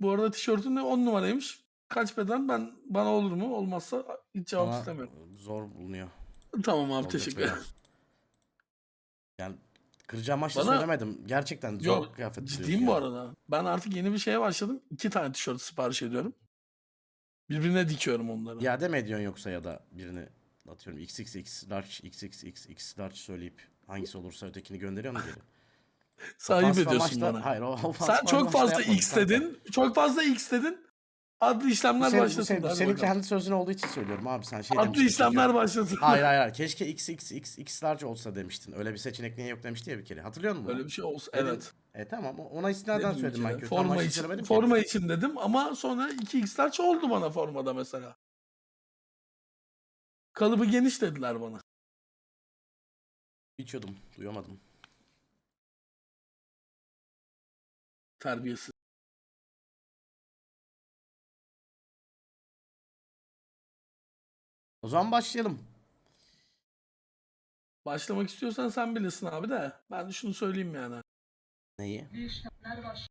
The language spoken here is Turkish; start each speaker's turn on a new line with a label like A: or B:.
A: Bu arada tişörtün de 10 numaraymış. Kaç beden ben bana olur mu? Olmazsa hiç cevap
B: Ama
A: istemiyorum.
B: zor bulunuyor.
A: Tamam abi
B: Olacak
A: teşekkür ederim.
B: Yani kırıcı amaçla
A: Bana-
B: söylemedim. Gerçekten zor
A: Yok
B: kıyafet
A: ciddiyim bu arada. Ben artık yeni bir şeye başladım. İki tane tişört sipariş ediyorum. Birbirine dikiyorum onları.
B: İade mi ediyorsun yoksa ya da birini atıyorum XXX large XXXX large söyleyip hangisi olursa ötekini gönderiyor mu geri?
A: Sahip
B: Ofans
A: ediyorsun
B: amaçla-
A: bana.
B: Hayır o ofans
A: Sen çok fazla X dedin. Çok fazla X dedin. Adlı işlemler
B: senin,
A: başlasın.
B: senin, senin kendi sözün olduğu için söylüyorum abi sen şey
A: Adlı işlemler başlasın.
B: Hayır hayır hayır. Keşke XXXX large olsa demiştin. Öyle bir seçenek niye yok demişti ya bir kere. Hatırlıyor musun?
A: Böyle bir şey olsa
B: Dedin.
A: evet.
B: E tamam ona istinaden söyledim ben
A: ya? Forma için,
B: söylemedim ki.
A: forma için dedim ama sonra 2x'ler oldu bana formada mesela. Kalıbı geniş dediler bana.
B: İçiyordum duyamadım.
A: Terbiyesiz.
B: O zaman başlayalım.
A: Başlamak istiyorsan sen bilirsin abi de. Ben şunu söyleyeyim yani.
B: Neyi?